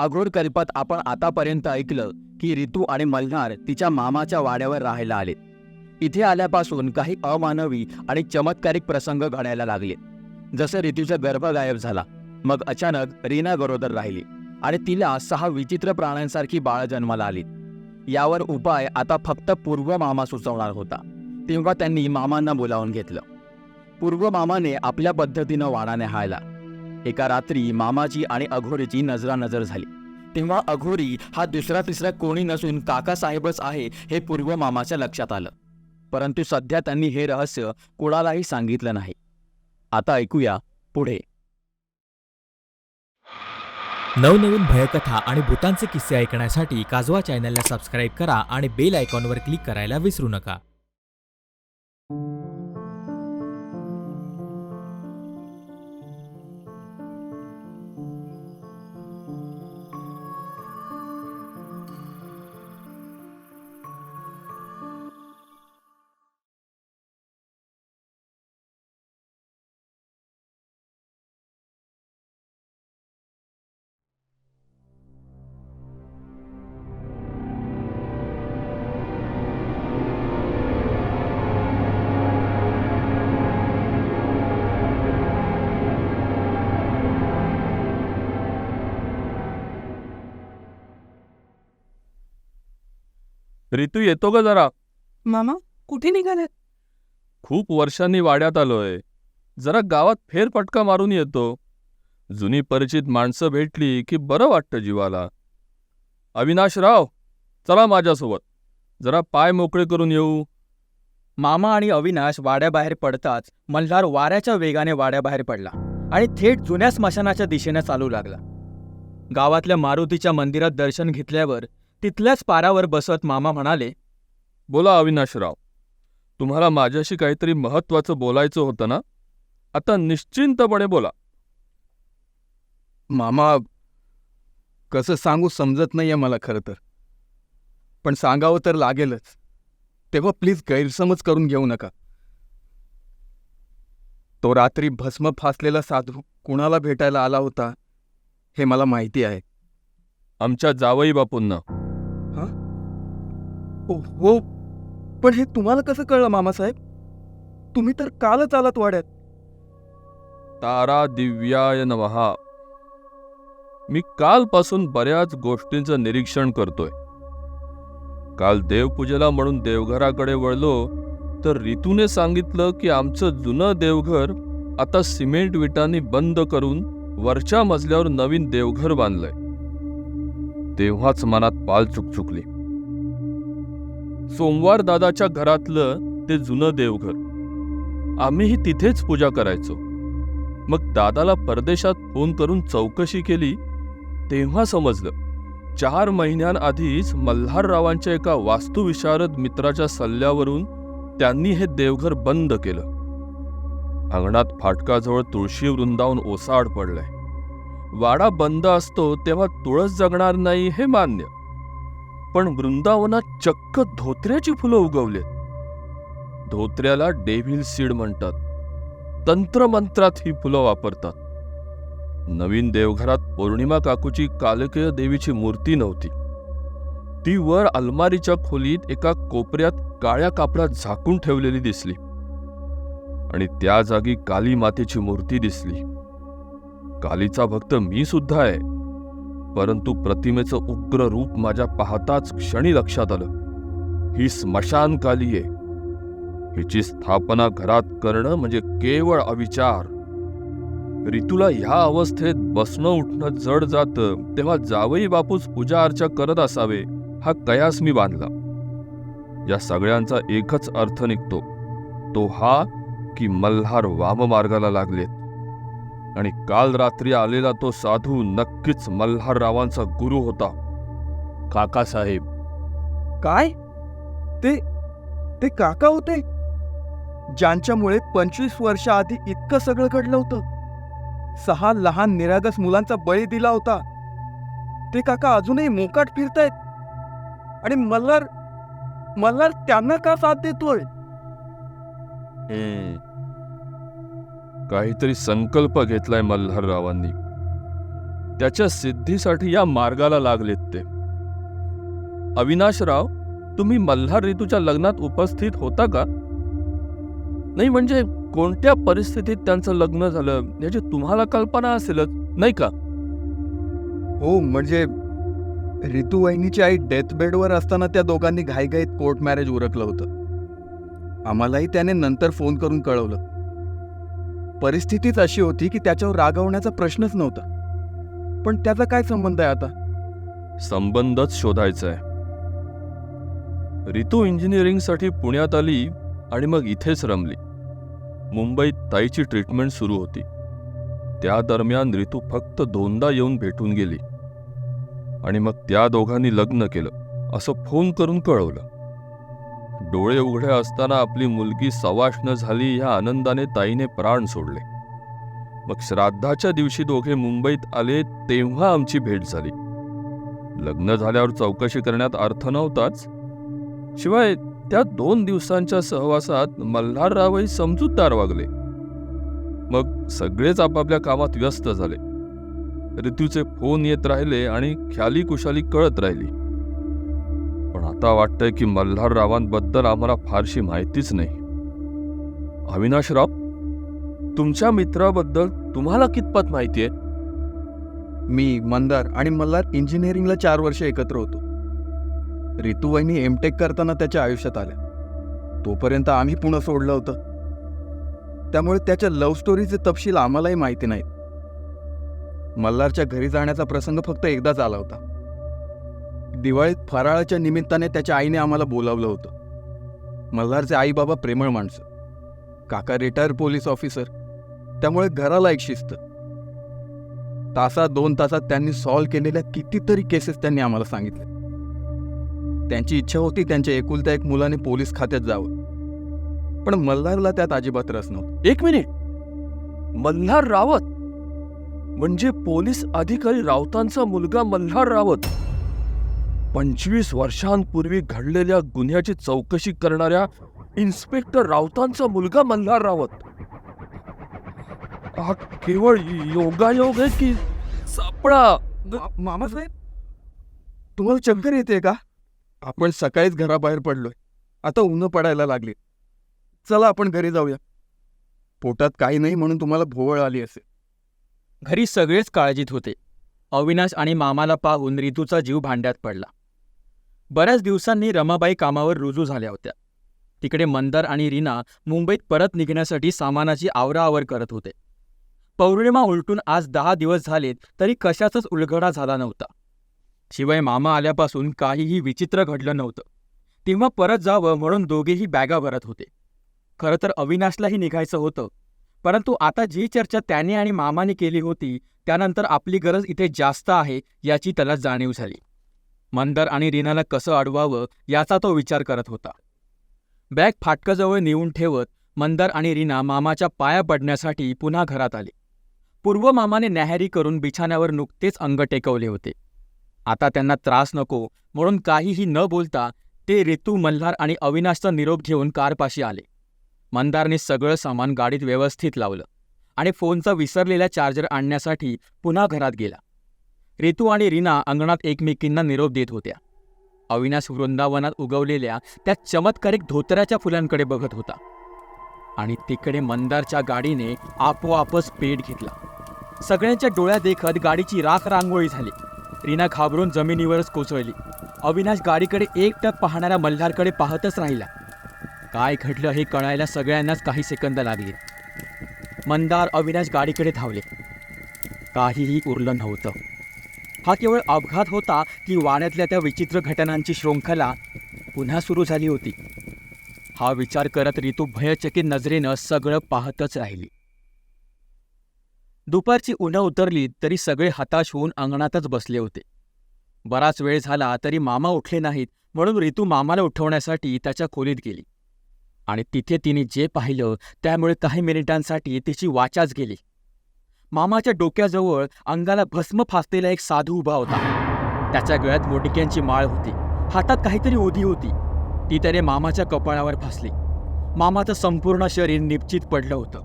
अघोर आपण आतापर्यंत ऐकलं की रितू आणि मल्हार तिच्या मामाच्या वाड्यावर राहायला आले. इथे आल्यापासून काही अमानवी आणि चमत्कारिक प्रसंग घडायला लागले. जसं ऋतूचा गर्भ गायब झाला मग अचानक रीना गरोदर राहिली आणि तिला सहा विचित्र प्राण्यांसारखी बाळ जन्माला आली. यावर उपाय आता फक्त पूर्व मामा सुचवणार होता तेव्हा त्यांनी मामांना बोलावून घेतलं. पूर्व मामाने आपल्या पद्धतीनं वाडा न्याहाळला एका रात्री मामाची आणि अघोरीची नजरानजर झाली. तेव्हा अघोरी हा दुसरा तिसरा कोणी नसून काकासाहेबच आहे हे पूर्व मामाच्या लक्षात आलं. परंतु सध्या त्यांनी हे रहस्य कोणालाही सांगितलं नाही. आता ऐकूया पुढे. नवनवीन भयकथा आणि भूतांचे किस्से ऐकण्यासाठी काजवा चॅनलला सबस्क्राईब करा आणि बेल आयकॉनवर क्लिक करायला विसरू नका. ऋतू येतो का जरा. मामा कुठे निघाले खूप वर्षांनी वाड्यात आलोय. जरा गावात फेरफटका मारून येतो. जुनी परिचित माणसं भेटली की बरं वाटतं जीवाला. अविनाशराव चला माझ्यासोबत. जरा पाय मोकळे करून येऊ. मामा आणि अविनाश वाड्याबाहेर पडताच मल्हार वाऱ्याच्या वेगाने वाड्याबाहेर पडला आणि थेट जुन्या स्मशानाच्या दिशेने चालू लागला. गावातल्या मारुतीच्या मंदिरात दर्शन घेतल्यावर तिथल्याच पारावर बसत मामा म्हणाले बोला अविनाशराव तुम्हाला माझ्याशी काहीतरी महत्वाचं बोलायचं होतं ना? आता निश्चिंतपणे बोला. मामा कसं सांगू समजत नाहीये मला खरं तर. पण सांगावं तर लागेलच. तेव्हा प्लीज गैरसमज करून घेऊ नका. तो रात्री भस्म फासलेला साधू कुणाला भेटायला आला होता हे मला माहिती आहे. आमच्या जावई बापूंना. हो पण हे तुम्हाला कसं कळलं मामासाहेब? तुम्ही तर कालच आलात वाड्यात. तारा दिव्याय नवहा मी कालपासून बऱ्याच गोष्टींचं निरीक्षण करतोय. काल देवपूजेला म्हणून देवघराकडे वळलो तर ऋतूने सांगितलं की आमचं जुनं देवघर आता सिमेंट विटांनी बंद करून वरच्या मजल्यावर नवीन देवघर बांधलंय. तेव्हाच मनात पाल चुकचुकली. सोमवार दादाच्या घरातलं ते जुनं देवघर. आम्हीही तिथेच पूजा करायचो. मग दादाला परदेशात फोन करून चौकशी केली तेव्हा समजलं चार महिन्यांआधीच मल्हाररावांच्या एका वास्तुविशारद मित्राच्या सल्ल्यावरून त्यांनी हे देवघर बंद केलं. अंगणात फाटकाजवळ तुळशी वृंदावन ओसाड पडलंय. वाडा बंद असतो तेव्हा तुळस जगणार नाही हे मान्य. पण वृंदावनात चक्क धोत्र्याची फुलं उगवलेत. धोत्र्याला डेव्हिल सीड म्हणतात. तंत्रमंत्रात ही फुलं वापरतात. नवीन देवघरात पौर्णिमा काकूची कालकेय देवीची मूर्ती नव्हती. ती वर अलमारीच्या खोलीत एका कोपऱ्यात काळ्या कापडात झाकून ठेवलेली दिसली. आणि त्या जागी काली मातेची मूर्ती दिसली. कालीचा भक्त मी सुद्धा आहे. परंतु प्रतिमेचं उग्र रूप माझ्या पाहताच क्षणी लक्षात आलं. ही स्मशान काली आहे. हिची स्थापना घरात करणं म्हणजे केवळ अविचार. ऋतूला ह्या अवस्थेत बसणं उठणं जड जातं तेव्हा जावई बापूच पूजा अर्चा करत असावे हा कयास मी बांधला. या सगळ्यांचा एकच अर्थ निघतो. तो हा की मल्हार वाममार्गाला लागलेत. आणि काल रात्री आलेला तो साधू नक्कीच मल्हार रावांचा गुरु होता. काकासाहेब काय? ते ते काका होते? ज्यांच्यामुळे पंचवीस वर्षाआधी इतकं सगळं घडलं होतं. सहा लहान निरागस मुलांचा बळी दिला होता. ते काका अजूनही मोकाट फिरतायत. आणि मल्हार मल्हार त्यांना का साथ देतोय? काहीतरी संकल्प घेतलाय मल्हाररावांनी. त्याच्या सिद्धीसाठी या मार्गाला लागलेत ते. अविनाशराव तुम्ही मल्हार ऋतूच्या लग्नात उपस्थित होता का? नाही म्हणजे कोणत्या परिस्थितीत त्यांचं लग्न झालं याची तुम्हाला कल्पना असेलच नाही का? हो म्हणजे रितू वहिनीची आई डेथ बेडवर असताना त्या दोघांनी घाईघाईत कोर्ट मॅरेज उरकलं होतं. आम्हालाही त्याने नंतर फोन करून कळवलं. परिस्थितीच अशी होती की त्याच्यावर रागवण्याचा प्रश्नच नव्हता. पण त्याचा काय संबंध आहे आता? संबंधच शोधायचा आहे रितू इंजिनिअरिंगसाठी पुण्यात आली आणि मग इथेच रमली. मुंबईत ताईची ट्रीटमेंट सुरू होती. त्या दरम्यान रितू फक्त दोनदा येऊन भेटून गेली. आणि मग त्या दोघांनी लग्न केलं. असं फोन करून कळवलं. डोळे उघडे असताना आपली मुलगी सवाष्ण झाली ह्या आनंदाने ताईने प्राण सोडले. मग श्राद्धाच्या दिवशी दोघे मुंबईत आले तेव्हा आमची भेट झाली. लग्न झाल्यावर चौकशी करण्यात अर्थ नव्हताच. शिवाय त्या दोन दिवसांच्या सहवासात मल्हाररावही समजूतदार वागले. मग सगळेच आपापल्या कामात व्यस्त झाले. ऋतूचे फोन येत राहिले आणि ख्याली कुशाली कळत राहिली. आता वाटतंय की मल्हाररावांबद्दल आम्हाला फारशी माहितीच नाही. अविनाशराव तुमच्या मित्राबद्दल तुम्हाला कितपत माहिती आहे? मी मंदार आणि मल्हार इंजिनिअरिंगला चार वर्ष एकत्र होतो. रितू एम एमटेक करताना त्याच्या आयुष्यात आल्या. तोपर्यंत आम्ही पुणं सोडलं होतं. त्यामुळे त्याच्या लव्ह स्टोरीचे तपशील आम्हालाही माहिती नाहीत. मल्हारच्या घरी जाण्याचा प्रसंग फक्त एकदाच आला होता. दिवाळीत फराळाच्या निमित्ताने त्याच्या आईने आम्हाला बोलावलं होतं. मल्हारचे आई बाबा प्रेमळ माणसं. काका रिटायर पोलीस ऑफिसर त्यामुळे घराला एक शिस्त. तासात दोन तासात त्यांनी सॉल्व्ह केलेल्या कितीतरी केसेस त्यांनी आम्हाला सांगितले. त्यांची इच्छा होती त्यांच्या एकुलत्या एक मुलाने पोलीस खात्यात जावं. पण मल्हारला त्यात अजिबात रस नव्हता. एक मिनिट. मल्हार रावत? म्हणजे पोलीस अधिकारी रावतांचा मुलगा मल्हार रावत? पंचवीस वर्षांपूर्वी घडलेल्या गुन्ह्याची चौकशी करणाऱ्या इन्स्पेक्टर राऊतांचा मुलगा मल्हार रावत. हा केवळ योगायोग आहे की सापळा? मामासाहेब तुम्हाला चक्कर येते का? आपण सकाळीच घराबाहेर पडलोय. आता ऊन पडायला लागली. चला आपण घरी जाऊया. पोटात काही नाही म्हणून तुम्हाला भोवळ आली असेल. घरी सगळेच काळजीत होते. अविनाश आणि मामाला पाहून रितूचा जीव भांड्यात पडला. बऱ्याच दिवसांनी रमाबाई कामावर रुजू झाल्या होत्या. तिकडे मंदार आणि रीना मुंबईत परत निघण्यासाठी सामानाची आवराआवर करत होते. पौर्णिमा उलटून आज दहा दिवस झालेत तरी कशाचाच उलगडा झाला नव्हता. शिवाय मामा आल्यापासून काहीही विचित्र घडलं नव्हतं. तेव्हा परत जावं म्हणून दोघेही बॅगा भरत होते. खरं तर अविनाशलाही निघायचं होतं. परंतु आता जी चर्चा त्याने आणि मामाने केली होती त्यानंतर आपली गरज इथे जास्त आहे याची त्याला जाणीव झाली. मंदर आणि रीनाला कसं अडवावं याचा तो विचार करत होता. बॅग फाटकाजवळ नेऊन ठेवत मंदार आणि रीना मामाच्या पाया पडण्यासाठी पुन्हा घरात आले. पूर्व मामाने न्याहारी करून बिछाण्यावर नुकतेच अंग टेकवले होते. आता त्यांना त्रास नको म्हणून काहीही न बोलता ते रितू मल्हार आणि अविनाशचा निरोप घेऊन कारपाशी आले. मंदारने सगळं सामान गाडीत व्यवस्थित लावलं आणि फोनचा विसरलेला चार्जर आणण्यासाठी पुन्हा घरात गेला. रितू आणि रीना अंगणात एकमेकींना निरोप देत होत्या. अविनाश वृंदावनात उगवलेल्या त्या चमत्कारिक धोतराच्या फुलांकडे बघत होता. आणि तिकडे मंदारच्या गाडीने आपोआपच पेट घेतला. सगळ्यांच्या डोळ्या देखत गाडीची राख रांगोळी झाली. रीना घाबरून जमिनीवरच कोसळली. अविनाश गाडीकडे एकटक पाहणाऱ्या मल्हारकडे पाहतच राहिला. काय घडलं हे कळायला सगळ्यांनाच काही सेकंद लागले. मंदार अविनाश गाडीकडे धावले. काहीही उरलं नव्हतं. हा केवळ अपघात होता की वाण्यातल्या त्या विचित्र घटनांची शृंखला पुन्हा सुरू झाली होती. हा विचार करत रितू भयचकित नजरेनं सगळं पाहतच राहिली. दुपारची उन्हं उतरली तरी सगळे हताश होऊन अंगणातच बसले होते. बराच वेळ झाला तरी मामा उठले नाहीत म्हणून रितू मामाला उठवण्यासाठी त्याच्या खोलीत गेली. आणि तिथे तिने जे पाहिलं त्यामुळे काही मिनिटांसाठी तिची वाचाच गेली. मामाच्या डोक्याजवळ अंगाला भस्म फासलेला एक साधू उभा होता. त्याच्या गळ्यात मोटिक्यांची माळ होती. हातात काहीतरी ओधी होती. ती त्याने मामाच्या कपाळावर फासली. मामाचं संपूर्ण शरीर निपचित पडलं होतं.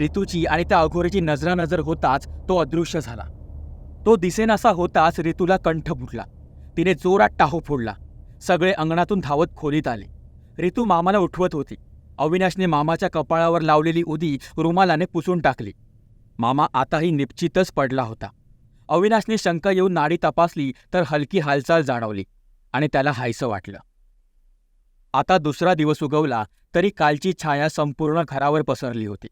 ऋतूची आणि त्या अघोरीची नजरानजर होताच तो अदृश्य झाला. तो दिसेनासा होताच ऋतूला कंठ फुटला. तिने जोरात टाहो फोडला. सगळे अंगणातून धावत खोलीत आले. ऋतू मामाला उठवत होती. अविनाशने मामाच्या कपाळावर लावलेली उदी रुमालाने पुसून टाकली. मामा आताही निश्चितच पडला होता. अविनाशने शंका येऊन नाडी तपासली तर हलकी हालचाल जाणवली आणि त्याला हायसं वाटलं. आता दुसरा दिवस उगवला तरी कालची छाया संपूर्ण घरावर पसरली होती.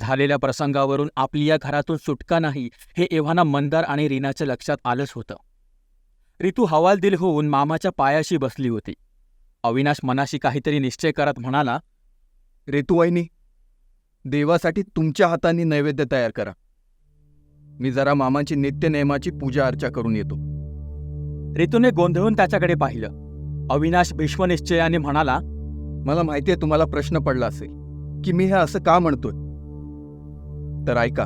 झालेल्या प्रसंगावरून आपली या घरातून सुटका नाही हे एव्हाना मंदार आणि रीनाच्या लक्षात आलंच होतं. रितू हवालदिल होऊन मामाच्या पायाशी बसली होती. अविनाश मनाशी काहीतरी निश्चय करत म्हणाला ऋतुवाहिनी देवासाठी तुमच्या हाताने नैवेद्य तयार करा. मी जरा मामांची नित्यनेमाची पूजा अर्चा करून येतो. ऋतूने गोंधळून त्याच्याकडे पाहिलं. अविनाश भीष्मनिश्चयाने म्हणाला मला माहितीये तुम्हाला प्रश्न पडला असेल की मी हे असं का म्हणतोय? तर ऐका.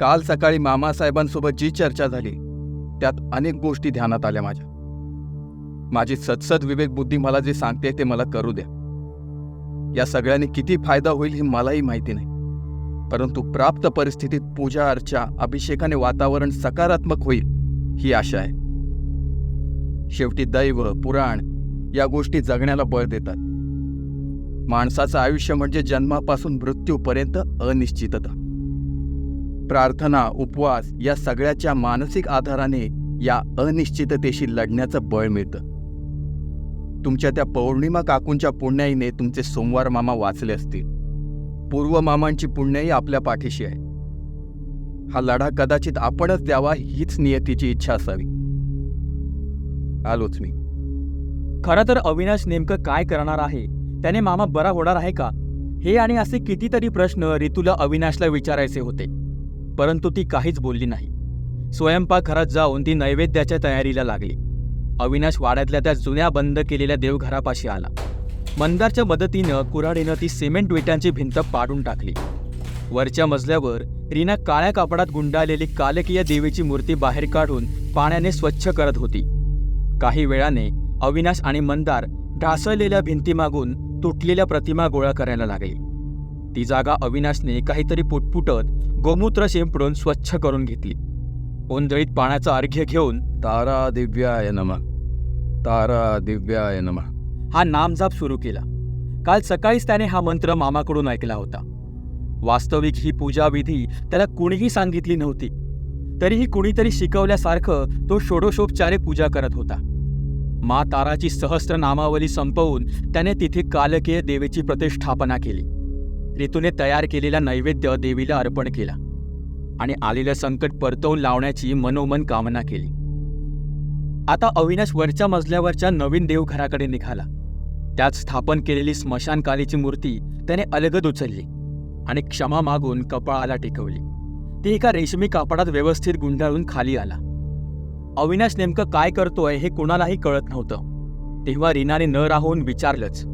काल सकाळी मामासाहेबांसोबत जी चर्चा झाली त्यात अनेक गोष्टी ध्यानात आल्या माझ्या. माझी सदसद विवेक बुद्धी मला जे सांगते ते मला करू द्या. या सगळ्यांनी किती फायदा होईल हे मलाही माहिती नाही. परंतु प्राप्त परिस्थितीत पूजा अर्चा अभिषेकाने वातावरण सकारात्मक होईल ही आशा आहे. शेवटी दैव पुराण या गोष्टी जगण्याला बळ देतात. माणसाचं आयुष्य म्हणजे जन्मापासून मृत्यूपर्यंत अनिश्चितता. प्रार्थना उपवास या सगळ्याच्या मानसिक आधाराने या अनिश्चिततेशी लढण्याचं बळ मिळतं. तुमच्या त्या पौर्णिमा काकूंच्या पुण्याईने तुमचे सोमवार मामा वाचले असतील. पूर्व मामांची पुण्याई आपल्या पाठीशी आहे. हा लढा कदाचित आपणच द्यावा हीच नियतीची इच्छा असावी. आलोच मी. खरं तर अविनाश नेमकं काय करणार आहे? त्याने मामा बरा होणार आहे का? हे आणि असे कितीतरी प्रश्न रितूला अविनाशला विचारायचे होते. परंतु ती काहीच बोलली नाही. स्वयंपाकघरात जाऊन ती नैवेद्याच्या तयारीला लागली. अविनाश वाड्यातल्या त्या जुन्या बंद केलेल्या देवघरापाशी आला. मंदारच्या मदतीनं कुऱ्हाडीनं ती सिमेंट विटांची भिंत पाडून टाकली. वरच्या मजल्यावर रीना काळ्या कापडात गुंडाळलेली कालकीय देवीची मूर्ती बाहेर काढून पाण्याने स्वच्छ करत होती. काही वेळाने अविनाश आणि मंदार ढासळलेल्या भिंतीमागून तुटलेल्या प्रतिमा गोळा करायला लागली. ती जागा अविनाशने काहीतरी पुटपुटत गोमूत्र शिंपडून स्वच्छ करून घेतली. ओंजळीत पाण्याचा अर्घ्य घेऊन तारा दिव्याय नम. तारा दिव्याय नम. हा नामजाप सुरू केला. काल सकाळीच त्याने हा मंत्र मामाकडून ऐकला होता. वास्तविक ही पूजाविधी त्याला कुणीही सांगितली नव्हती. तरीही कुणीतरी शिकवल्यासारखं तो षोडोषोपचारे पूजा करत होता. मा ताराची सहस्र नामावली संपवून त्याने तिथे कालकीय देवीची प्रतिष्ठापना केली. ऋतूने तयार केलेला नैवेद्य देवीला अर्पण केला. आणि आलेलं संकट परतवून लावण्याची मनोमन कामना केली. आता अविनाश वरच्या मजल्यावरच्या नवीन देवघराकडे निघाला. त्यात स्थापन केलेली स्मशानकालीची मूर्ती त्याने अलगद उचलली आणि क्षमा मागून कपाळाला टेकवली. ती एका रेशमी कापडात व्यवस्थित गुंडाळून खाली आला. अविनाश नेमकं काय करतोय हे कुणालाही कळत नव्हतं. तेव्हा रीनाने न राहून विचारलंच.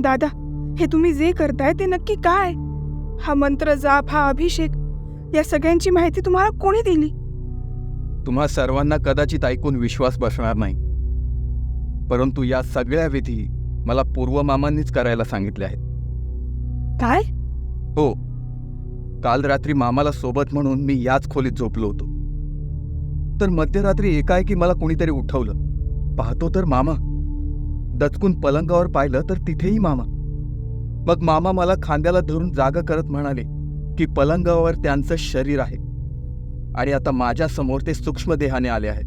दादा हे तुम्ही जे करताय ते नक्की काय? हा मंत्र जाप हा अभिषेक या सगळ्यांची माहिती तुम्हाला कोणी दिली? तुम्हा सर्वांना कदाचित ऐकून विश्वास बसणार नाही. परंतु या सगळ्या विधी मला पूर्वमामांनीच करायला सांगितले आहेत. काय? हो. काल रात्री मामाला सोबत म्हणून मी याच खोलीत झोपलो होतो. तर मध्यरात्री एकाएकी मला कोणीतरी उठवलं. पाहतो तर मामा. दचकून पलंगावर पाहिलं तर तिथेही मामा. मग मामा मला खांद्याला धरून जागा करत म्हणाले की पलंगावर त्यांचं शरीर आहे. आणि आता माझ्यासमोर ते सूक्ष्म देहाने आले आहेत.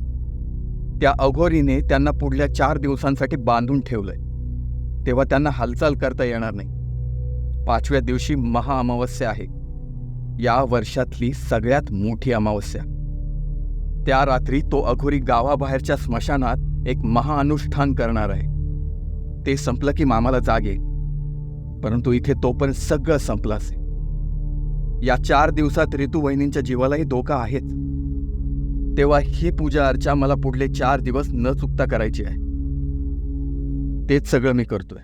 त्या अघोरीने त्यांना पुढल्या चार दिवसांसाठी बांधून ठेवलंय. तेव्हा त्यांना हालचाल करता येणार नाही. पाचव्या दिवशी महाअमावस्या आहे. या वर्षातली सगळ्यात मोठी अमावस्या. त्या रात्री तो अघोरी गावाबाहेरच्या स्मशानात एक महाअनुष्ठान करणार आहे. ते संपलं की मामाला जागे परंतु इथे तो पण सगळं संपलं असेल. या चार दिवसात ऋतू वहिनींच्या जीवालाही धोका आहेच. तेव्हा ही पूजा अर्चा मला पुढले चार दिवस न चुकता करायची आहे. तेच सगळं मी करतोय.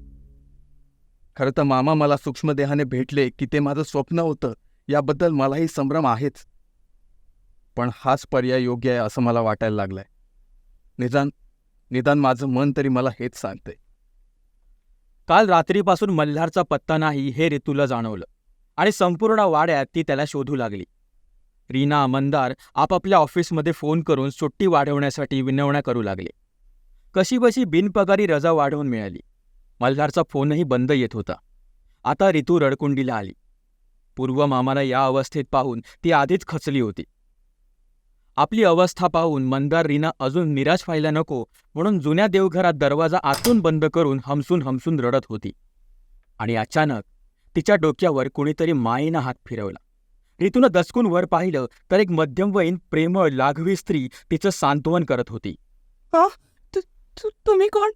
खरं तर मामा मला सूक्ष्मदेहाने भेटले की ते माझं स्वप्न होतं याबद्दल मलाही संभ्रम आहेच. पण हाच पर्याय योग्य आहे असं मला वाटायला लागलंय. निदान निदान माझं मन तरी मला हेच सांगतंय. काल रात्रीपासून मल्हारचा पत्ता नाही हे ऋतूला जाणवलं. आणि संपूर्ण वाड्यात ती त्याला शोधू लागली. रीना मंदार आपापल्या ऑफिसमध्ये फोन करून सुट्टी वाढवण्यासाठी विनवण्या करू लागले. कशीबशी बिनपगारी रजा वाढवून मिळाली. मल्हारचा फोनही बंद येत होता. आता ऋतू रडकुंडीला आली. पूर्व मामाला या अवस्थेत पाहून ती आधीच खचली होती. आपली अवस्था पाहून मंदार रीना अजून निराश व्हायला नको म्हणून जुन्या देवघरात दरवाजा आतून बंद करून हमसून हमसून रडत होती. आणि अचानक तिच्या डोक्यावर कुणीतरी मायेनं हात फिरवला. रितूनं दचकून वर पाहिलं तर एक मध्यमवयीन प्रेमळ लाघवी स्त्री तिचं सांत्वन करत होती. तुम्ही कोण?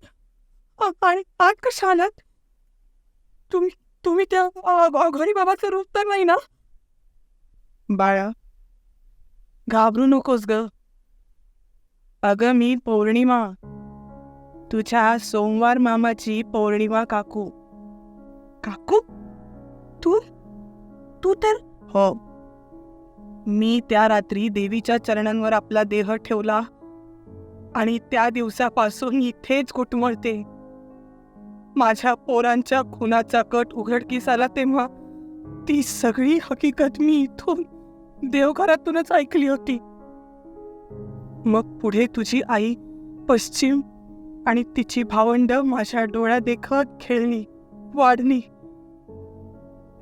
आणि आत कशा आलात? तुम्ही तुम्ही त्या घरी बाबाचं रूप तर नाही ना? बाळा घाबरू नकोस ग. अगं मी पौर्णिमा. तुझ्या सोमवार मामाची पौर्णिमा काकू. काकू? तू तर? हो. मी त्या रात्री देवीच्या चरणांवर आपला देह ठेवला आणि त्या दिवसापासून इथेच कुटमळते माझ्या पोरांच्या खुनाचा कट उघडकीस आला तेव्हा ती सगळी हकीकत मी इथून देवघरातूनच ऐकली होती. मग पुढे तुझी आई पश्चिम आणि तिची भावंड माझ्या डोळ्यात देखत खेळली वाढली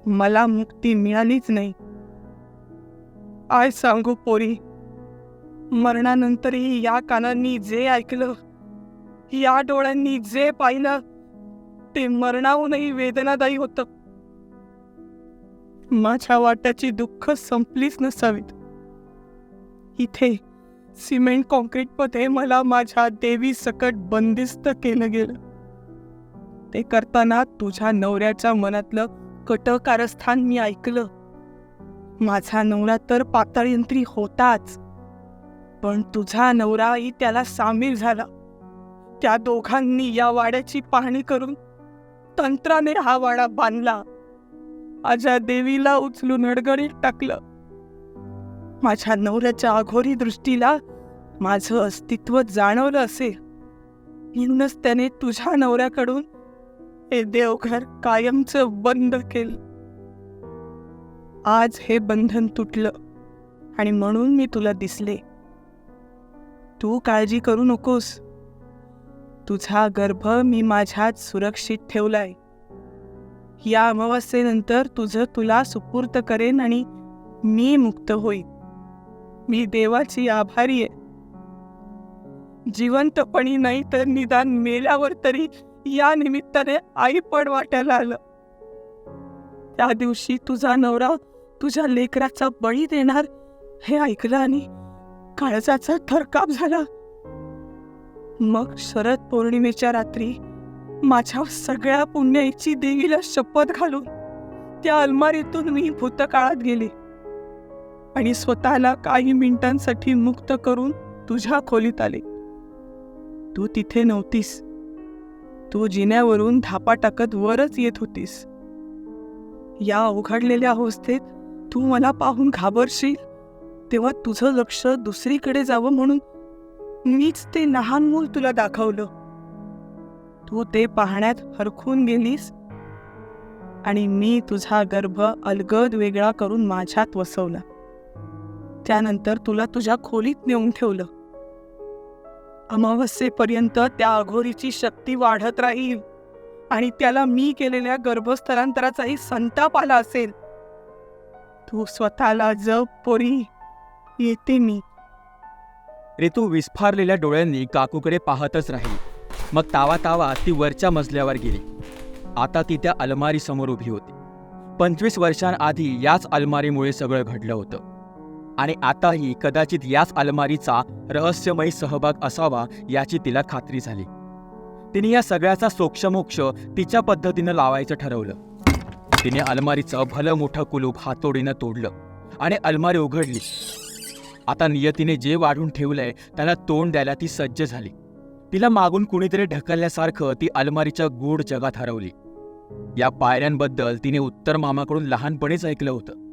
मला मुक्ती मिळालीच नाही. आय सांगू पोरी मरणानंतरही या कानांनी जे ऐकलं या डोळ्यांनी जे पाहिलं ते मरणाहूनही वेदनादायी होतं. माझ्या वाट्याची दुःख संपलीच नसावीत. इथे सिमेंट कॉन्क्रीटमध्ये मला माझ्या देवी सकट बंदिस्त केलं गेलं. ते करताना तुझ्या नवऱ्याच्या मनातलं कटकारस्थान मी ऐकलं. माझा नवरा तर पाताळयंत्री होताच पण तुझा नवराही त्याला सामील झाला. त्या दोघांनी या वाड्याची पाहणी करून तंत्राने हा वाडा बांधला. माझ्या देवीला उचलून अडगडीत टाकलं. माझ्या नवऱ्याच्या अघोरी दृष्टीला माझं अस्तित्व जाणवलं असेल. म्हणूनच त्याने तुझ्या नवऱ्याकडून हे देवघर कायमचं बंद केलं. आज हे बंधन तुटलं आणि म्हणून मी तुला दिसले. तू काळजी करू नकोस. तुझा गर्भ मी माझ्यात सुरक्षित ठेवलाय. या अमावस्येनंतर तुझं तुला सुपूर्त करेन आणि मी मुक्त होईन. मी देवाची आभारी आहे. जिवंतपणी नाही तर निदान मेल्यावर तरी या निमित्ताने आई पण वाटायला आलं. त्या दिवशी तुझा नवरा तुझ्या लेकराचा बळी देणार हे ऐकलं आणि काळजाचा थरकाप झाला. मग शरद पौर्णिमेच्या रात्री माझ्या सगळ्या पुण्याईची देवीला शपथ घालून त्या अलमारीतून मी भूतकाळात गेले आणि स्वतःला काही मिनिटांसाठी मुक्त करून तुझ्या खोलीत आले. तू तिथे नव्हतीस. तू जिन्यावरून धापा टाकत वरच येत होतीस. या उघडलेल्या अवस्थेत तू मला पाहून घाबरशील. तेव्हा तुझं लक्ष दुसरीकडे जावं म्हणून मीच ते लहान मूल तुला दाखवलं. तू ते पाहण्यात हरखून गेलीस. आणि मी तुझा गर्भ अलगद वेगळा करून माझ्यात वसवला. त्यानंतर तुला तुझ्या खोलीत नेऊन ठेवलं. अमावस्येपर्यंत त्या अघोरीची शक्ती वाढत राहील. आणि त्याला मी केलेल्या गर्भस्थलांतराचाही संताप आला असेल. तू स्वतःला जप पोरी. येते मी. ऋतू विस्फारलेल्या डोळ्यांनी काकूकडे पाहतच राहिली. मग तावा तावा ती वरच्या मजल्यावर गेली. आता ती त्या अलमारीसमोर उभी होती. पंचवीस वर्षांआधी याच अलमारीमुळे सगळं घडलं होतं. आणि आताही कदाचित याच अलमारीचा रहस्यमयी सहभाग असावा याची तिला खात्री झाली. तिने या सगळ्याचा सोक्षमोक्ष तिच्या पद्धतीनं लावायचं ठरवलं. तिने अलमारीचं भलं मोठं कुलूप हातोडीनं तोडलं आणि अलमारी उघडली. आता नियतीने जे वाढून ठेवलंय त्याला तोंड द्यायला ती सज्ज झाली. तिला मागून कुणीतरी ढकलल्यासारखं ती अलमारीच्या गूढ जगात हरवली. या पायऱ्यांबद्दल तिने उत्तर मामाकडून लहानपणीच ऐकलं होतं.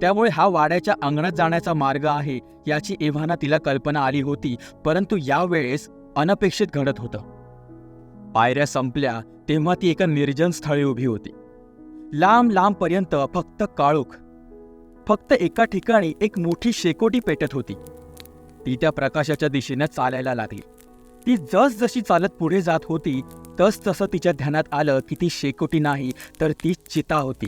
त्यामुळे हा वाड्याच्या अंगणात जाण्याचा मार्ग आहे याची एव्हाना तिला कल्पना आली होती परंतु यावेळेस अनपेक्षित घडत होतं. पायऱ्या संपल्या तेव्हा ती एका निर्जन स्थळी उभी होती. लांब लांबपर्यंत फक्त काळोख. फक्त एका ठिकाणी एक मोठी शेकोटी पेटत होती. ती त्या प्रकाशाच्या दिशेने चालायला लागली. ती जसजशी चालत पुढे जात होती तस तसं तिच्या ध्यानात आलं की ती शेकोटी नाही तर ती चिता होती.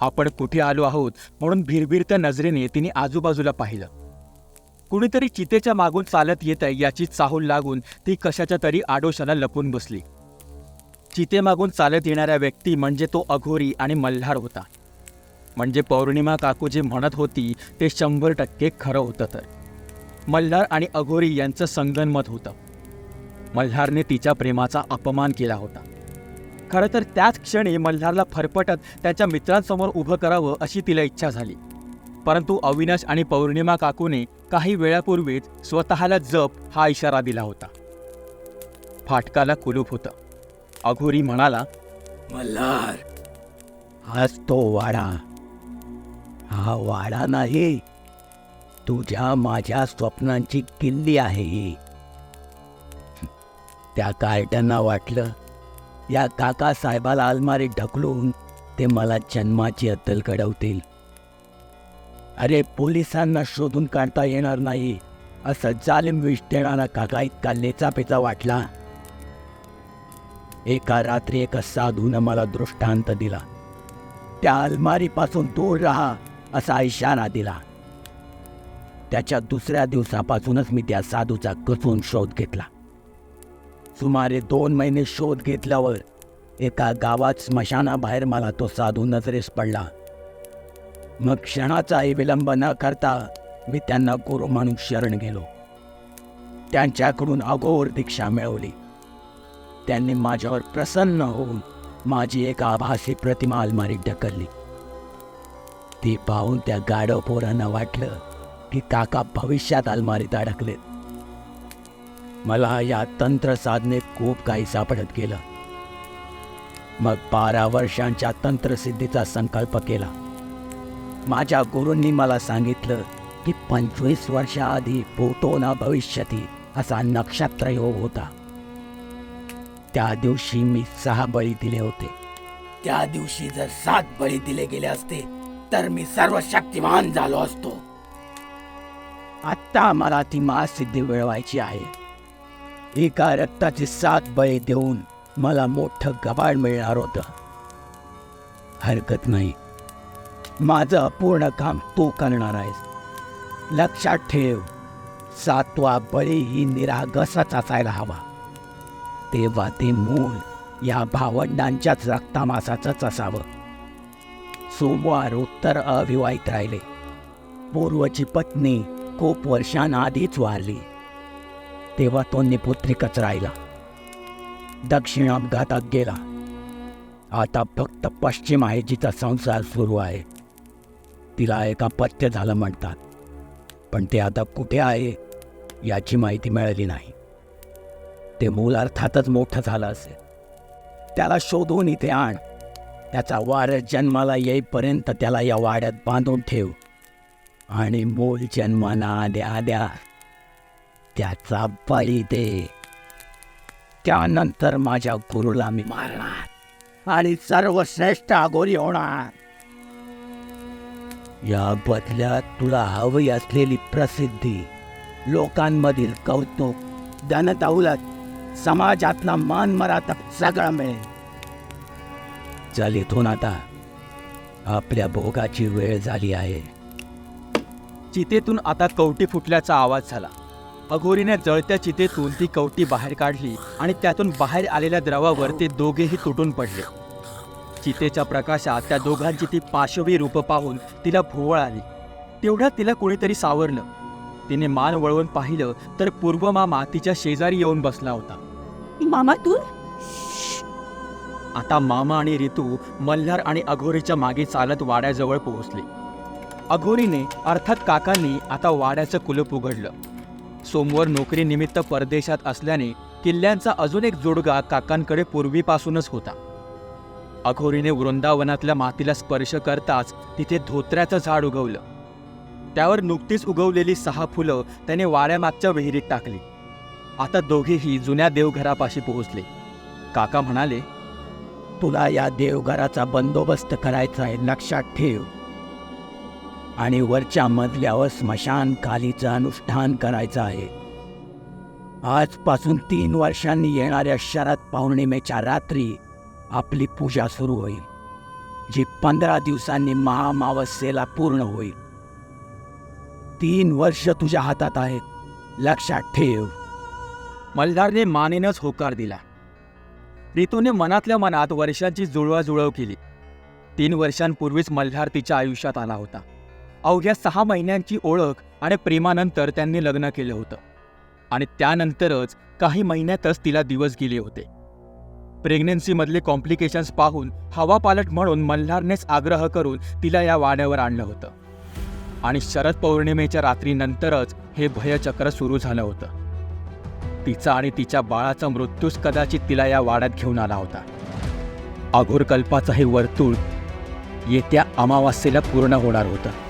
आपण कुठे आलो आहोत म्हणून भिरभिरत्या नजरेने तिने आजूबाजूला पाहिलं. कुणीतरी चितेच्या मागून चालत येत आहे याची चाहूल लागून ती कशाच्या तरी आडोशाला लपून बसली. चितेमागून चालत येणाऱ्या व्यक्ती म्हणजे तो अघोरी आणि मल्हार होता. म्हणजे पौर्णिमा काकू जे म्हणत होती ते शंभर टक्के खरं होतं तर. मल्हार आणि अघोरी यांचं संगनमत होतं. मल्हारने तिच्या प्रेमाचा अपमान केला होता. खरं तर त्याच क्षणी मल्हारला फरफटत त्याच्या मित्रांसमोर उभं करावं अशी तिला इच्छा झाली. परंतु अविनाश आणि पौर्णिमा काकूने काही वेळापूर्वीच स्वतःला जप हा इशारा दिला होता. फाटकाला कुलूप होतं. अघोरी म्हणाला मल्हार हाच तो वाडा. हा वाडा नाही. तुझ्या माझ्या स्वप्नांची किल्ली आहे ही. त्या कार्ट्यांना वाटलं या काका साहेबाला अलमारीत ढकलून ते मला जन्माची अद्दल घडवतील. अरे पोलिसांना शोधून काढता येणार नाही असं जालिम विष देणारा काका इतका लेचापेचा वाटला. एका रात्री एका साधूनं मला दृष्टांत दिला. त्या अलमारीपासून दूर राहा असा इशारा दिला. त्याच्या दुसऱ्या दिवसापासूनच मी त्या साधूचा कसून शोध घेतला. सुमारे दोन महिने शोध घेतल्यावर एका गावात स्मशानाबाहेर मला तो साधू नजरेस पडला. मग क्षणाचाही विलंब न करता मी त्यांना गुरु म्हणून शरण गेलो. त्यांच्याकडून अगोर दीक्षा मिळवली. त्यांनी माझ्यावर प्रसन्न होऊन माझी एक आभासी प्रतिमा अलमारीत ढकलली. ती पाहून त्या गाढव पोरांना वाटलं की काका भविष्यात अलमारीत अडकलेत. मला या तंत्र साधनेत खूप काही सापडत गेलं. मग बारा वर्षांच्या तंत्रसिद्धीचा संकल्प केला. माझ्या गुरूंनी मला सांगितलं की पंचवीस वर्षाआधी पोटोना भविष्यती असा नक्षत्र योग होता. त्या दिवशी मी सहा बळी दिले होते. त्या दिवशी जर सात बळी दिले गेले असते तर मी सर्व शक्तिमान झालो असतो. आत्ता मला ती महासिद्धी मिळवायची आहे. एका रक्ताची सात बळी देऊन मला मोठं गबाळ मिळणार होतं. हरकत नाही. माझं अपूर्ण काम तू करणार आहेस. लक्षात ठेव सातवा बळी ही निरागसच असायला हवा. तेव्हा ते मूल या भावंडांच्याच रक्तामासाचंच असावं. सोमवार उत्तर अविवाहित राहिले. पूर्वची पत्नी खूप वर्षांआधीच वारली. तेव्हा तो निपुत्रिकच राहिला. दक्षिण अपघातात गेला. आता फक्त पश्चिम आहे जिचा संसार सुरू आहे. तिला एका पथ्य झालं म्हणतात. पण ते आता कुठे आहे याची माहिती मिळाली नाही. ते मूल अर्थातच मोठं झालं असेल. त्याला शोधून इथे आण. त्याचा वारस जन्माला येईपर्यंत त्याला या वाड्यात बांधून ठेव. आणि मूल जन्माना आद्या आद्या त्याचा बळी दे. त्यानंतर माझ्या गुरुला मी मारणार आणि सर्वश्रेष्ठ आगोरी होणार. या बदल्यात तुला हवी असलेली प्रसिद्धी लोकांमधील कौतुक धनदौलत समाजातला मान मरात सगळं मिळेल. चल इथून आता. आपल्या भोगाची वेळ झाली आहे. चितेतून आता कवटी फुटल्याचा आवाज झाला. अघोरीने जळत्या चितेतून ती कवटी बाहेर काढली आणि त्यातून बाहेर आलेल्या द्रवावर ते दोघेही तुटून पडले. चितेच्या प्रकाशात त्या दोघांची ती पाशवी रूप पाहून तिला भोवळ आली. तेवढ्यात तिला कोणीतरी सावरलं. तिने मान वळवून पाहिलं तर पूर्वमामा तिच्या शेजारी येऊन बसला होता. मामा तू? आता मामा आणि रितू मल्हार आणि अघोरीच्या मागे चालत वाड्याजवळ पोहोचले. अघोरीने अर्थात काकांनी आता वाड्याचं कुलूप उघडलं. सोमवार नोकरीनिमित्त परदेशात असल्याने किल्ल्यांचा अजून एक जोडगा काकांकडे पूर्वीपासूनच होता. अघोरीने वृंदावनातल्या मातीला स्पर्श करताच तिथे धोत्र्याचं झाड उगवलं. त्यावर नुकतीच उगवलेली सहा फुलं त्याने वाऱ्यामागच्या विहिरीत टाकली. आता दोघेही जुन्या देवघरापाशी पोहोचले. काका म्हणाले तुला या देवघराचा बंदोबस्त करायचा आहे लक्षात ठेव. आणि वरच्या मजल्यावर स्मशानकालीचं अनुष्ठान करायचं आहे. आजपासून तीन वर्षांनी येणाऱ्या शरद पौर्णिमेच्या रात्री आपली पूजा सुरू होईल जी पंधरा दिवसांनी महामावस्येला पूर्ण होईल. तीन वर्ष तुझ्या हातात आहेत लक्षात ठेव. मल्हारने मानेनच होकार दिला. रितूने मनातल्या मनात वर्षांची जुळवाजुळव केली. तीन वर्षांपूर्वीच मल्हार तिच्या आयुष्यात आला होता. अवघ्या सहा महिन्यांची ओळख आणि प्रेमानंतर त्यांनी लग्न केलं होतं. आणि त्यानंतरच काही महिन्यातच तिला दिवस गेले होते. प्रेग्नन्सीमधले कॉम्प्लिकेशन्स पाहून हवापालट म्हणून मल्हारनेच आग्रह करून तिला या वाड्यावर आणलं होतं. आणि शरद पौर्णिमेच्या रात्रीनंतरच हे भयचक्र सुरू झालं होतं. तिचा आणि तिच्या बाळाचा मृत्यूच कदाचित तिला या वाड्यात घेऊन आला होता. अघोरकल्पाचं हे वर्तुळ येत्या अमावास्येला पूर्ण होणार होतं.